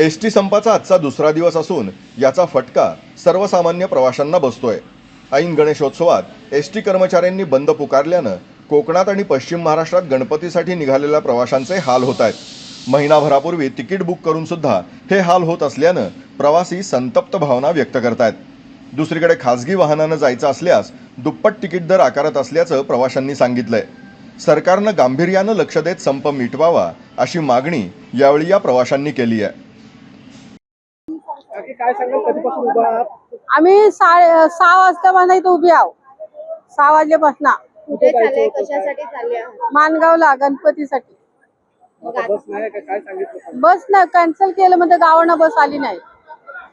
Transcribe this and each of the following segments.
S T संपाचा आजचा दुसरा दिवस असून याचा फटका सर्वसामान्य प्रवाशांना बसतोय. ऐन गणेशोत्सवात एस टी कर्मचाऱ्यांनी बंद पुकारल्यानं कोकणात आणि पश्चिम महाराष्ट्रात गणपतीसाठी निघालेल्या प्रवाशांचे हाल होत आहेत महिनाभरापूर्वी तिकीट बुक करून सुद्धा हे हाल होत असल्यानं प्रवासी संतप्त भावना व्यक्त करतायत. दुसरीकडे खासगी वाहनानं जायचं असल्यास दुप्पट तिकीट दर आकारत असल्याचं प्रवाशांनी सांगितलंय. सरकारनं गांभीर्यानं लक्ष देत संप मिटवावा अशी मागणी यावेळी या प्रवाशांनी केली आहे काय सांगाल? कधीपासून उभा आहात? आम्ही सा- सहा वाजता इथं उभी आहो. सहा वाजल्यापासून कुठे चालले कशासाठी चालले आहात? मानगावला गणपतीसाठी. मग आता बस नाही आहे का? काय सांगितलं बस ना कॅन्सल केलं म्हणजे गावानं बस आली नाही.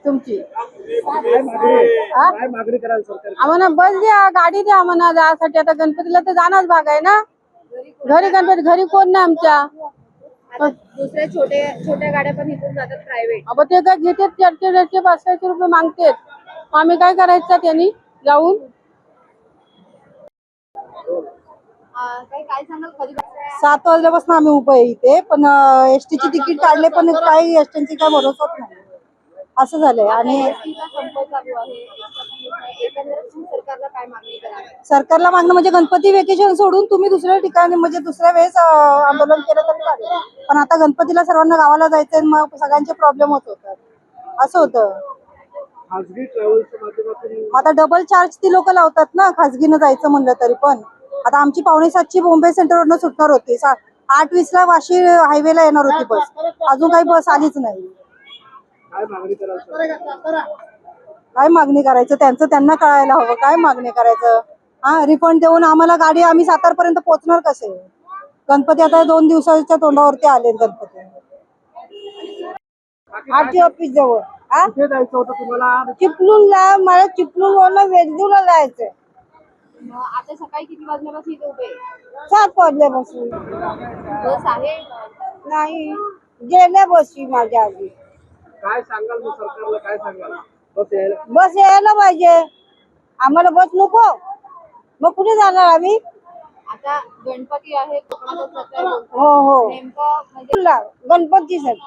तुमची. काय मागणी? हा? काय मागणी कराल सरकार आम्हाला बस द्या गाडी द्या आम्हाला. जायसाठी आता गणपतीला तर जाणारच भाग आहे ना. घरी गणपती घरी कोण नाही आमच्या. आता दुसऱ्या छोटे छोट्या गाड्या पण इथून जातात प्रायव्हेट अब ते काय घेतात चारशे चारशे पाचशे रुपये मागतात. आम्ही काय करायचं त्यांनी? जाऊन? काय काय सांगाल? कधी सात वाजल्यापासून आम्ही उभे आहे इथे पण एस टीची तिकीट काढले पण काही एस टीची काय भरोसाच नाही. असं झालंय. आणि सरकारला काय मागणी कराल सरकारला मागणं म्हणजे गणपती वेकेशन सोडून तुम्ही दुसऱ्या ठिकाणी म्हणजे दुसऱ्या वेळेस अं, आंदोलन केलं तरी चालेल. पण आता गणपतीला सर्वांना गावाला जायचंय मग सगळ्यांचे प्रॉब्लेम होत होतात. असं होतं. खासगी ट्रॅव्हल्सच्या माध्यमातून मग आता डबल चार्ज ती लोक लावतात ना खाजगीनं जायचं म्हणलं तरी पण. आता आमची पावणे सातची बॉम्बे सेंटरवरनं सुटणार होती. सा- आठ वीस ला वाशी हायवेला येणार होती बस. अजून काही बस आलीच नाही. काय मागणी काय करायचं? त्यांचं त्यांना कळायला हवं. काय मागणी करायचं? हा रिफंड देऊन आम्हाला गाडी आम्ही सातारपर्यंत पोहोचणार कसे? गणपती आता दोन दिवसाच्या तोंडावरती आले गणपती. आरटी ऑफिस जवळ. हा? कुठे जायचं होतं तुम्हाला? चिपळूणला मला चिपळूण वेगदूला जायचं आता सकाळी किती वाजल्यापासून इथे उभे? आहे? सात वाजल्यापासून. बस आहे? नाही गेल्या बसची माझ्या आधी. काय सांगाल मग सरकारला? काय सांगाल? बस यायला. बस यायला पाहिजे. आम्हाला बस नको. मग कुठे जाणार आम्ही? आता गणपती आहे कोकणातच जाताय बोलतो. हो हो. नेमकं म्हणजे गणपतीसाठी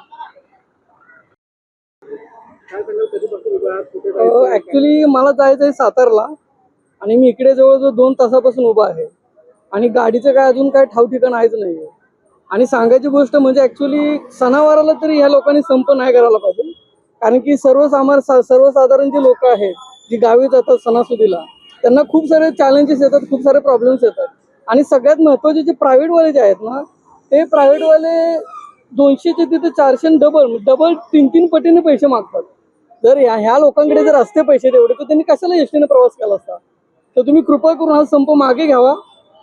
काय सांगाल? कधीपासून उभा आहात? कुठे जायचं ऍक्च्युली मला जायचं आहे सातारला. आणि मी इकडे जवळजवळ दोन तासापासून उभा आहे. आणि गाडीचं काय अजून काय ठाव ठिकाण आहेच नाहीये. आणि सांगायची गोष्ट म्हणजे ऍक्च्युली सणावाराला तरी ह्या लोकांनी संप नाही करायला पाहिजे. कारण की सर्वसामार सर्वसाधारण जी लोक आहेत जी गावी जातात सणासुदीला त्यांना खूप सारे चॅलेंजेस येतात खूप सारे प्रॉब्लेम्स येतात. आणि सगळ्यात महत्त्वाचे जे प्रायव्हेटवाले जे आहेत ना ते प्रायव्हेटवाले दोनशेचे तिथे चारशे डबल डबल तीन तीन पटीने पैसे मागतात. जर ह्या ह्या लोकांकडे जर असते पैसे तेवढे तर त्यांनी कशाला एसटीने प्रवास केला असता? तर तुम्ही कृपा करून हा संप मागे घ्यावा.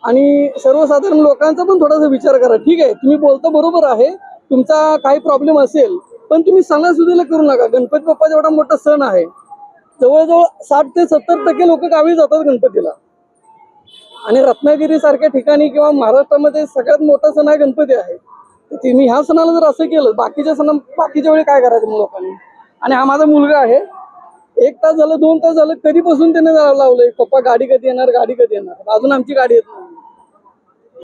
आणि सर्वसाधारण लोकांचा पण थोडासा विचार करा. ठीक आहे तुम्ही बोलता बरोबर आहे तुमचा काही प्रॉब्लेम असेल पण तुम्ही सणासुदीला करू नका. गणपती बाप्पाचा एवढा मोठा सण आहे. जवळजवळ साठ ते सत्तर टक्के लोक गावी जातात गणपतीला. आणि रत्नागिरी सारख्या ठिकाणी किंवा महाराष्ट्रामध्ये सगळ्यात मोठा सण हा गणपती आहे. तर तुम्ही ह्या सणाला जर असं केलं बाकीच्या सणा बाकीच्या वेळी काय करायचं मग लोकांनी? आणि हा माझा मुलगा आहे. एक तास झालं दोन तास झालं कधीपासून त्याने लावलंय? पप्पा गाडी कधी येणार गाडी कधी येणार? अजून आमची गाडी येत नाही.